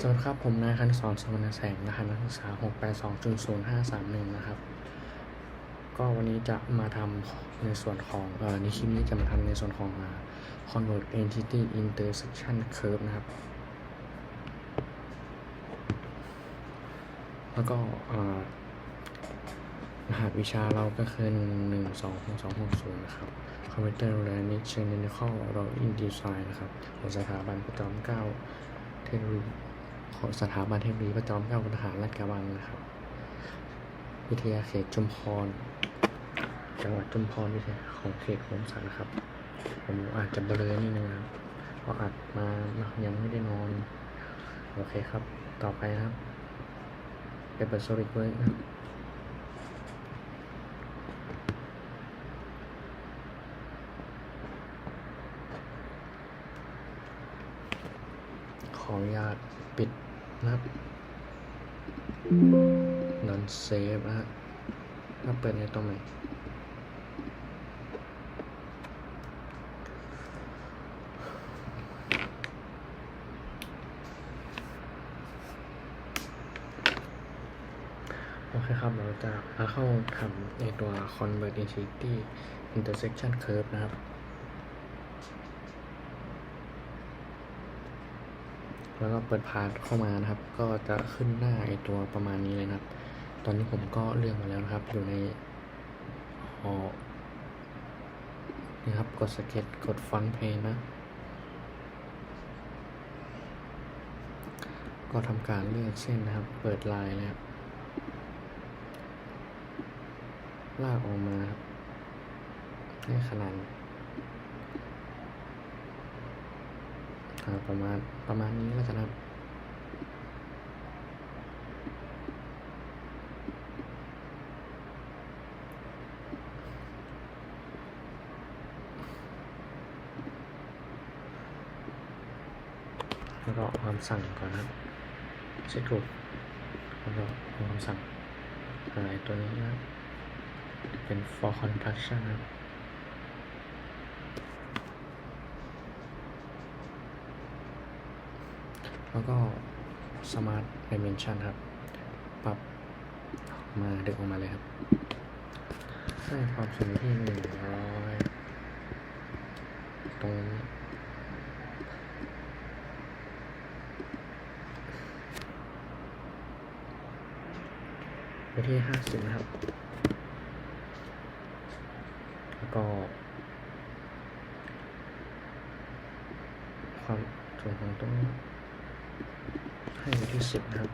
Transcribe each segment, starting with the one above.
สวัสดีครับ ผมนายคันสอนสมณแสงรหัสนักศึกษา682.0531 นะครับ ก็วันนี้จะมาทำในส่วนของเอ่อในคลิปนี้จะมาทำในส่วนของ convert entity intersection curve นะครับ แล้วก็รหัสวิชาเราก็คือ 1 1 2 6 2 6 0 นะครับ Computer Organic Technical Drawing Design นะครับของสถาบันประจอมเก้าเทคโนโลยี ของสถาบันเทคโนโลยีประจอมเกล้าทหารราชกระบังนะครับ วิทยาเขตชุมพร จังหวัดชุมพรวิทยาของเขตโหงสันนะครับ ผมอาจจะเบลอนิดนึงนะครับเพราะอาจมายังไม่ได้นอน โอเคครับ ต่อไปครับเอเปโซดิกเวิร์นะครับขออนุญาตปิด นะครับ non save นะฮะถ้าเปิดในตรงไหนโอเคครับ เราจะมาเข้าทำในตัว convert entity intersection curve นะครับ แล้วก็เปิดพาร์ทเข้ามานะครับ ก็จะขึ้นหน้าไอตัวประมาณนี้เลยนะครับ ตอนนี้ผมก็เลือกมาแล้วนะครับ อยู่ในหอนี่ครับ กดสเก็ตกดฟันเพลนะ ก็ทำการเลือกเส้นนะครับ เปิดลายเลยครับลากออกมาให้ขนาด อ่า ประมาณประมาณนี้แล้วกันครับแล้วก็เอาคำสั่งก่อนนะเช็คถูกแล้วก็เอาคำสั่งหายตัวนี้นะเป็น for construction นะครับ แล้วก็ smart dimension ครับ ปรับมาดึงออกมาเลยครับให้ความสูงที่หนึ่งร้อยตรงนี้ไปที่ห้าสิบนะครับ แล้วก็ ความสูงของตรงนี้ ให้อยู่ที่สิบนะครับ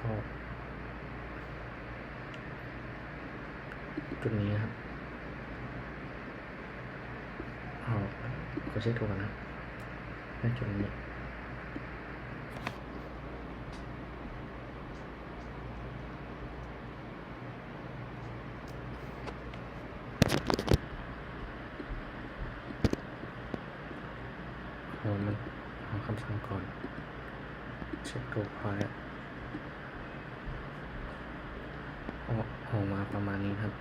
ก็จุดนี้นะครับเอาขอเช็คถูก่อนนะในจุดนี้ เอามันเอาคำสั่งก่อน เช็คถูกพอแล้วออกออกมาประมาณนี้ครับ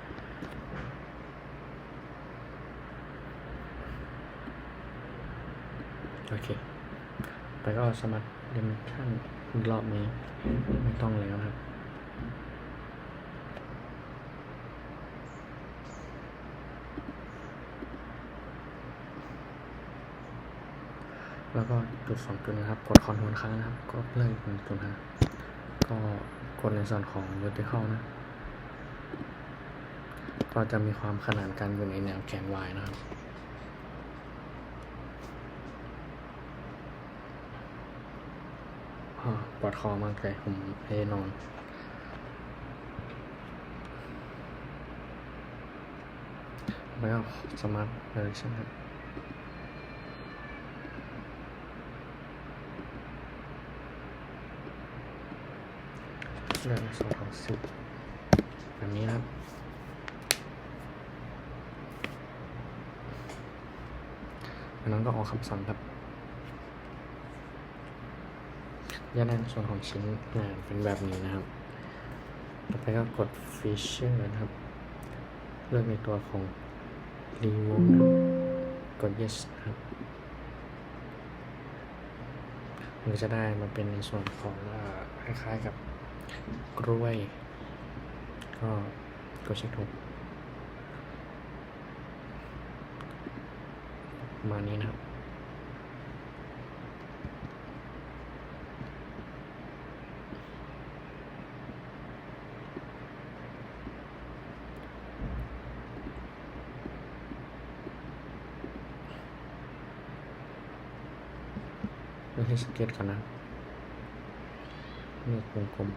โอเค็สมัครเดมชั่นอีกรอบนี้ไม่ต้องแล้วครับแล้วก็จุดสองจุดนะครับ กดคอนโทรลค้างนะครับ ก็เลื่อนหนึ่งจุดนะก็กดในส่วนของ vertical นะ ก็จะมีความขนานกันอยู่ในแนวแกน y นะครับ อ่า ปวดคอมากเลยผมเพนอนแล้วก็สมาร์ทเดเรชั่นครับเรื่องสองของสิบแบบนี้นะครับอันนั้นก็ออกคำสั่งครับ ย่าด้านส่วนของชิ้นงานเป็นแบบนี้นะครับ ต่อไปก็กด Feature นะครับ เลือกในตัวของ Remove นะกด Yes นะครับมันก็จะได้มาเป็นในส่วนของคล้ายๆกับกล้วย ก็ก็เช็คถูกมานี้นะครับ เลือกที่สเก็ตก่อนนะเลือกวงกลม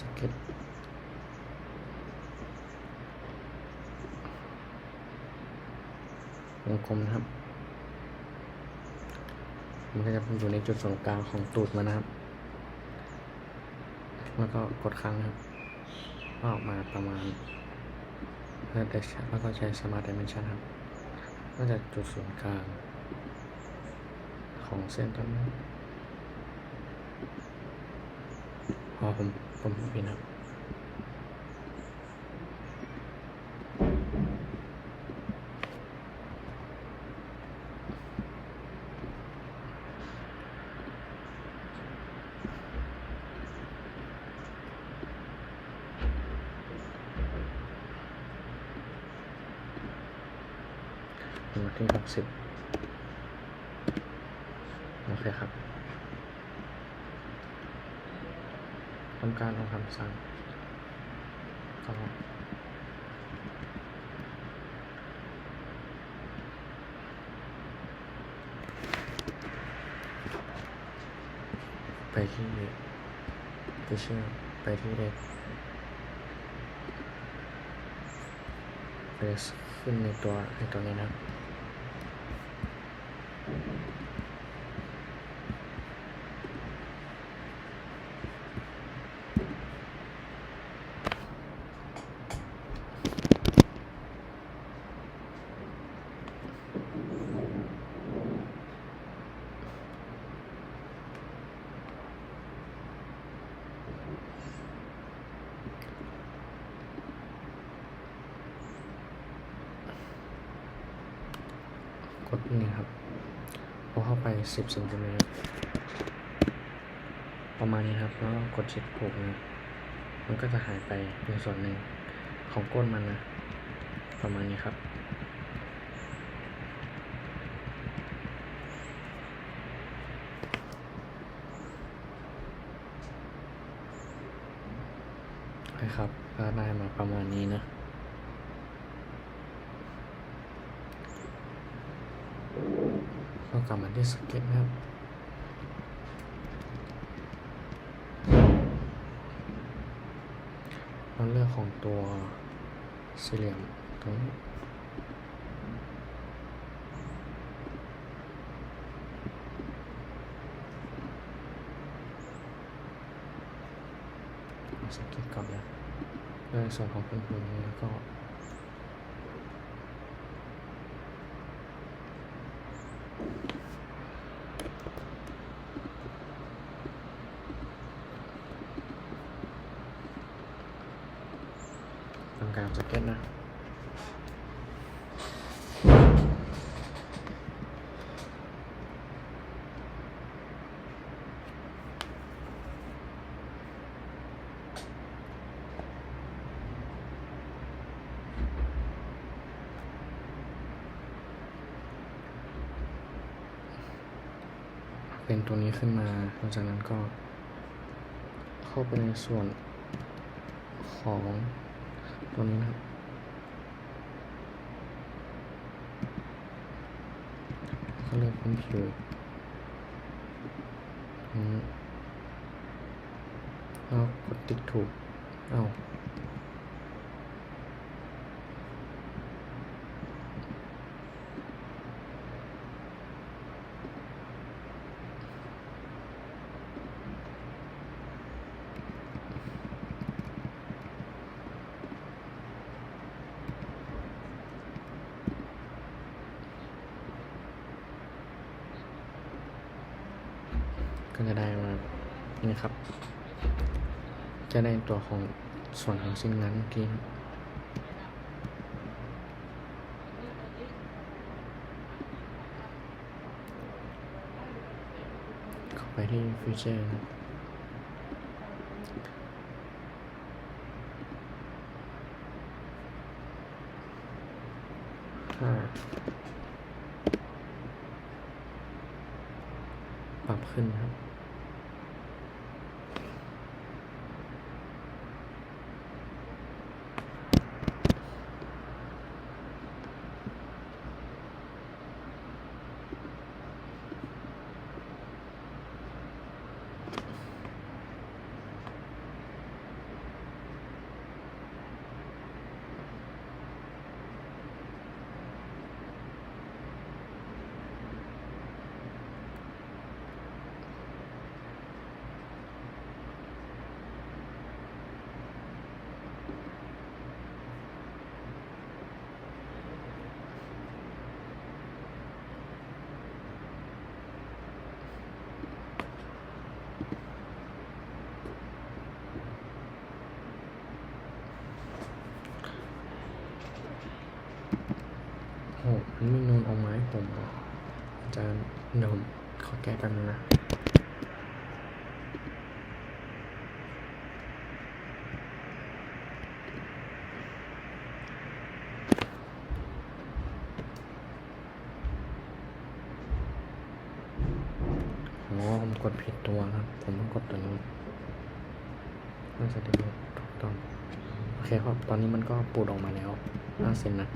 สเก็ต วงกลมนะครับ มันก็จะอยู่ในจุดศูนย์กลางของตูดมันนะครับ แล้วก็กดค้างครับก็ออกมาประมาณแล้วแล้วก็ใช้ Smart Dimension ครับ ก็จะจุดศูนย์กลางของเส้นตรงนี้พอผมผมผิดครับ วันที่หกสิบโอเคครับทำการลงคำสั่งก็ไปที่ไปเชื่อไปที่เด็กเฟสขึ้นในตัวในตัวนี้นะครับ กดนี่ครับพ อเข้าไป10เซนติเมตรประมาณนี้ครับแล้วก็กดเช็ดผมนะมันก็จะหายไปเป็นส่วนหนึ่งของก้นมันนะ ประมาณนี้ครับ ใช่ครับก็ได้มาประมาณนี้นะ ก็กลับมาที่สเก็ตนะครับเราเลือกของตัวสี่เหลี่ยมตรงนี้สเก็ตก่อนนะเลือกส่วนของพื้นพื้นนี้แล้วก็ เป็นตัวนี้ขึ้นมาหลังจากนั้นก็ เข้าไปในส่วนของตัวนี้นะครับเขาเรียกพื้นผิวอืมแล้วกดติ๊กถูก เอา ก็จะได้มานี่นะครับ จะได้ตัวของส่วนของชิ้นงานเมื่อกี้นะเข้าไปที่ฟีเจอร์นะถ้า ปรับขึ้นครับ โอ้ มันไม่นูนเอาไม้ผมอะอาจารย์เดี๋ยวผมขอแก้แป๊บนึงนะอ๋อผมกดผิดตัวครับ ผมต้องกดตัวนี้นน่าจะได้ถูกต้อง โอเคครับ ตอนนี้มันก็ปูดออกมาแล้ว5เซ็นนะ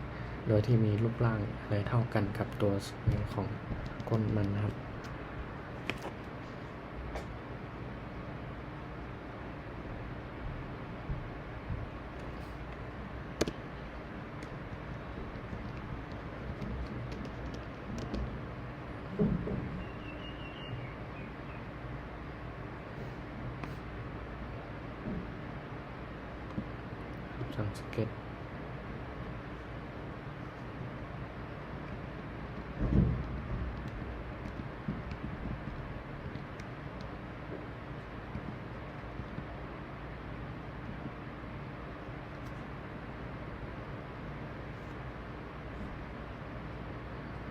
โดยที่มีรูปร่างอะไรเท่ากันกับตัวของก้นมันนะครับ สังสเก็ต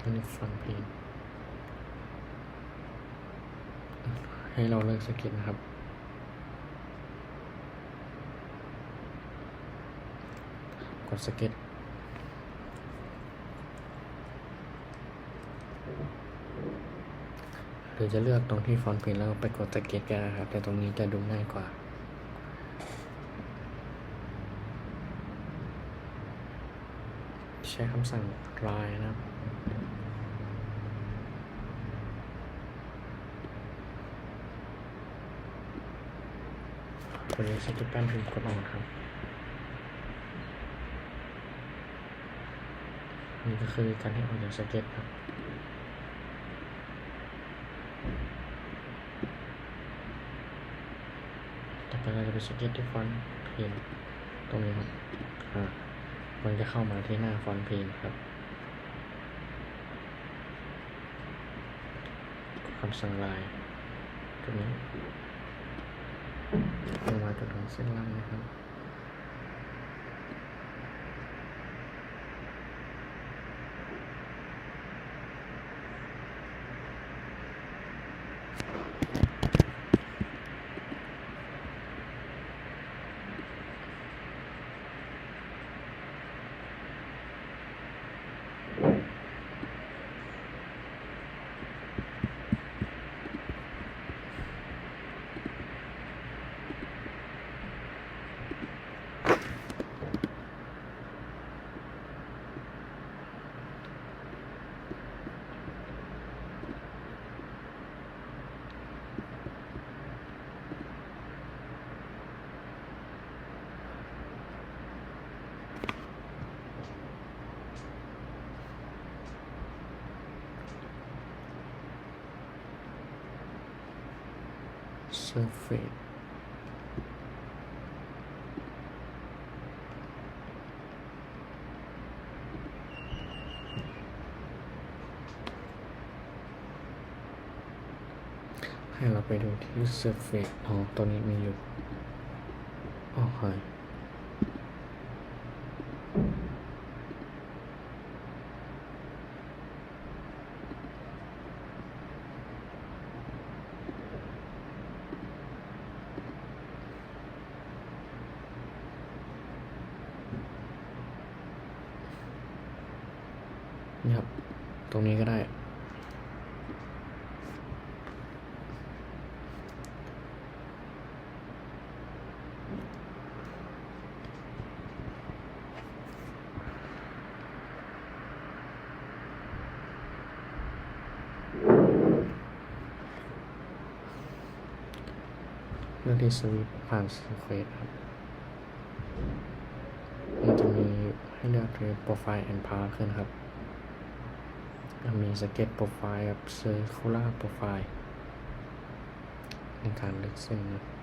อันนี้ฟังเพลง ให้เราเลิกสเก็ตนะครับ กดสเก็ตหรือจะเลือกตรงที่ฟอนต์เพลงแล้วไปกดสเก็ตก็ได้ครับ แต่ตรงนี้จะดูง่ายกว่า ใช้คำสั่งลายนะครับ ตัวนี้สเก็ตแป้นพิมพ์กดออกครับ นี่ก็คือการให้ออกจากสเก็ตครับต่อไปเราจะไปสเก็ตที่ฟอนต์เพนตรงนี้ครับอ่ามันจะเข้ามาที่หน้าฟอนต์เพนครับคำสั่งลายตรงนี้ มาจนถึงเส้นล่างนะครับ surface ให้เราไปดูที่ surface อ๋อตัวนี้มีอยู่ โอหา นี่ครับ ตรงนี้ก็ได้ เลือกที่สวิตผ่านสเควตครับมันจะมีให้เลือกเลยโปรไฟล์แอนด์พาขึ้นครับ มีสเก็ตโปรไฟล์กับเซอร์คูล่าโปรไฟล์ในการเลือกเส้นนะ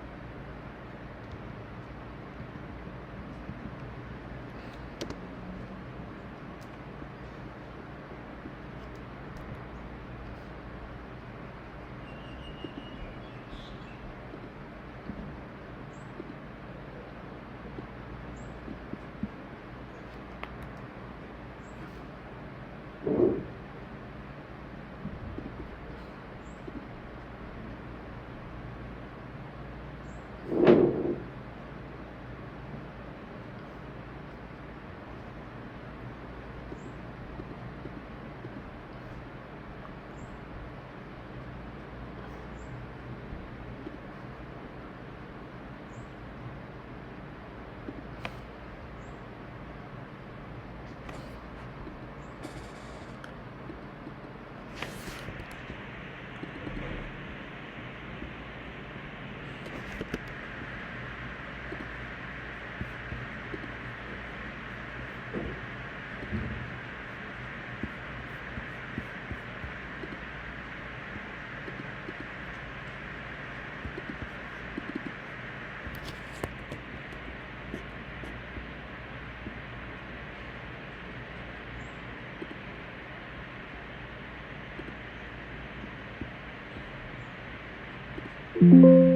ก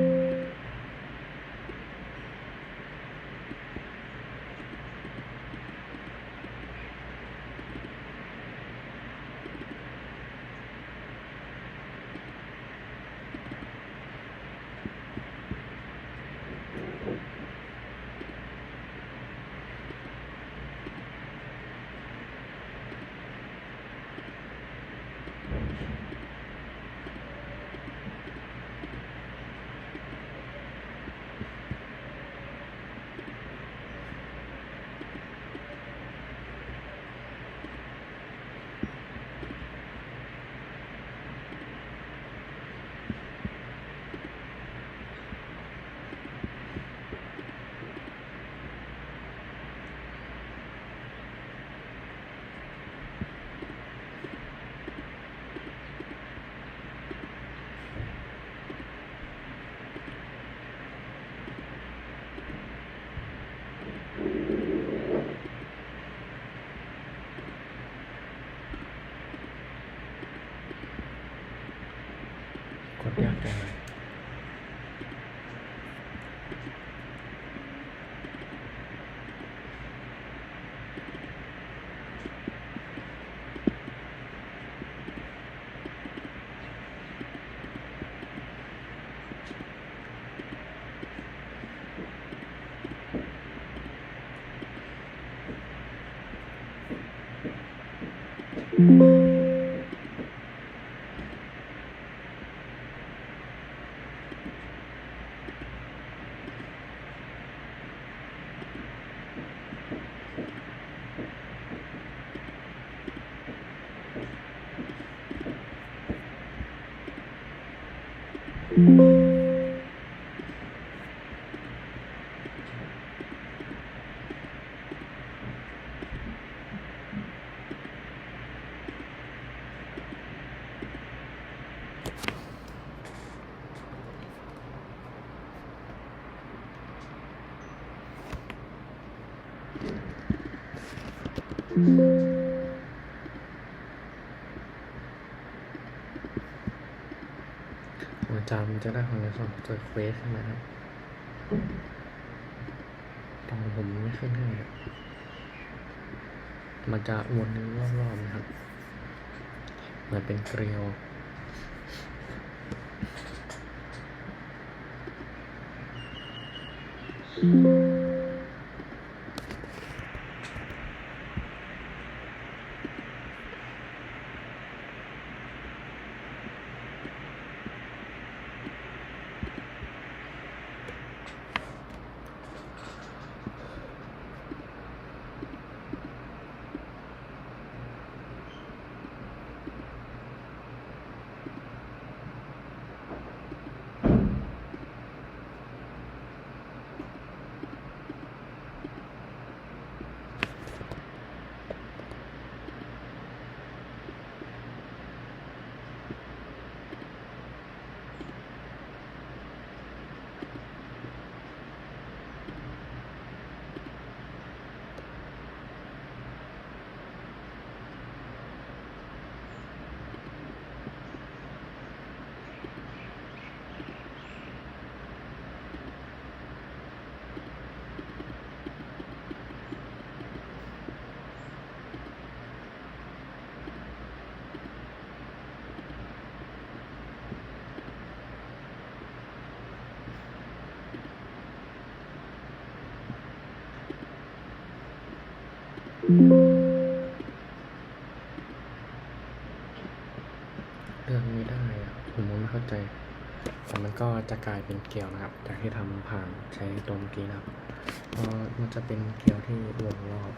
Mm-hmm. หัวจามนจะได้ของในส่วนเจอเควสใช่ไหมครับตอนผมไม่ขึ้นให้อะมันจะวนรอบๆนะครับมือนเป็นเกลียว เลือกไม่ได้อะผมไม่เข้าใจ แต่มันก็จะกลายเป็นเกลียวนะครับ จากที่ทำผ่านใช้ตัวเมื่อกี้นะครับเพราะมันจะเป็นเกลียวที่วนรอบ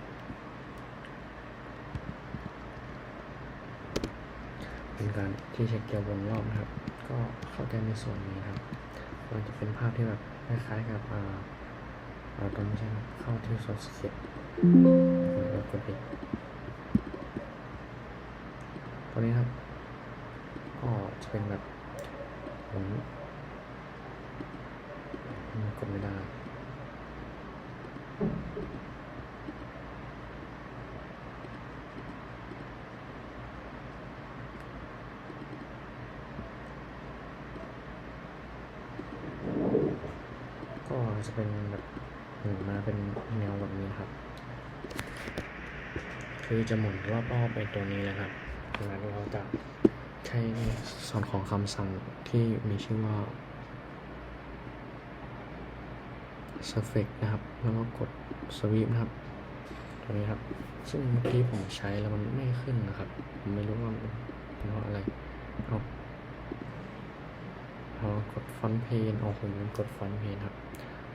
เป็นการที่ใช้เกลียววนรอบนะครับ ก็เข้าใจในส่วนนี้ครับ มันจะเป็นภาพที่แบบคล้ายๆกับอ่าตอนไม่ใช่เข้าที่โซสเคีย แล้วกดปิดตัวนี้ครับ ก็จะเป็นแบบผมกดไม่ได้ก็จะเป็นแบบหมุนมาเป็นแนวแบบนี้ครับ คือจะหมุนรอบๆไปตัวนี้เลยครับดังนั้นเราจะใช้ส่วนของคำสั่งที่มีชื่อว่า s u f f i x นะครับ แล้วก็กด sweep นะครับ ตัวนี้ครับ ซึ่งเมื่อกี้ผมใช้แล้วมันไม่ขึ้นนะครับ ผมไม่รู้ว่าเป็นเพราะอะไรเอาเอากด font pane เอาผมกด font pane ครับ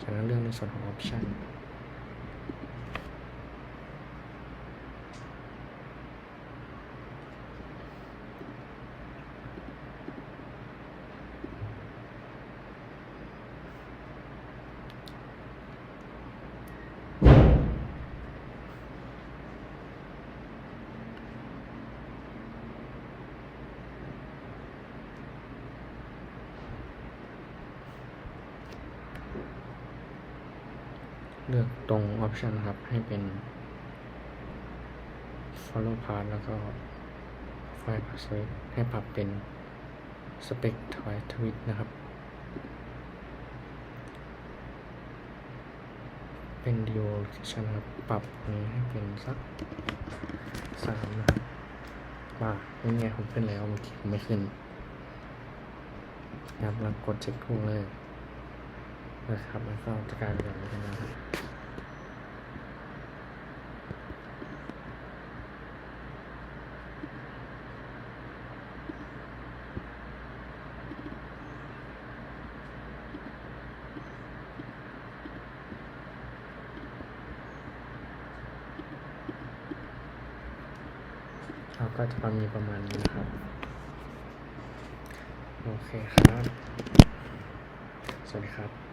จากนั้นเรื่องในส่วนของ option เลือก ตรง option นะครับ ให้เป็น follow path แล้วก็ file password ให้ปรับเป็น spec twice tweet นะครับ เป็น duration ครับ ปรับนี้ให้เป็นสักสามนะครับว่านี่ไงผมขึ้นแล้วเมื่อกี้ผมไม่ขึ้นนะครับแล้วกดเช็คทุกเลยนะครับแล้วก็จะกลายเป็นแบบนี้นะครับ เราก็จะมีประมาณนี้นะครับ โอ เคครับ สวัสดีครับ